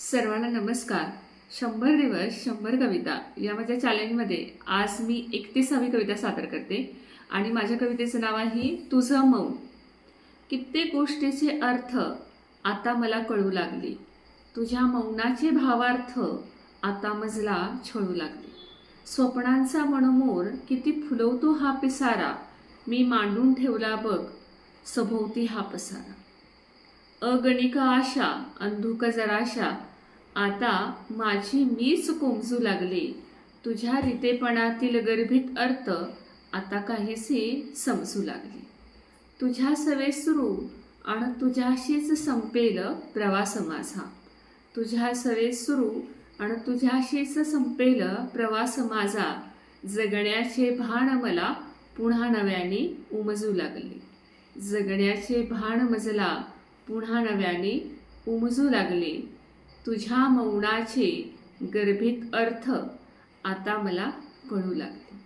सर्वांना नमस्कार. शंभर दिवस शंभर कविता या माझ्या चॅलेंजमध्ये आज मी एकतीसावी कविता सादर करते आणि माझ्या कवितेचं नाव आहे तुझं मौन. कित्येक गोष्टीचे अर्थ आता मला कळू लागले. तुझ्या मौनाचे भावार्थ आता मजला छळू लागले. स्वप्नांचा मनमोर किती फुलवतो हा पिसारा मी मांडून ठेवला बघ सभोवती हा पसारा. अगणिक आशा अंधुक जराशा आता माझी मीच कोमजू लागली. तुझ्या रितेपणातील गर्भित अर्थ आता काहीसे समजू लागले. तुझ्या सवे सुरू आणि तुझ्याशीच संपेल प्रवास माझा. तुझ्या सवे सुरू आणि तुझ्याशीच संपेल प्रवास माझा. जगण्याचे भान मला पुन्हा नव्याने उमजू लागले. जगण्याचे भान मजला पुन्हा नव्याने उमजू लागले. तुझ्या मौनाचे गर्भित अर्थ आता मला कळू लागले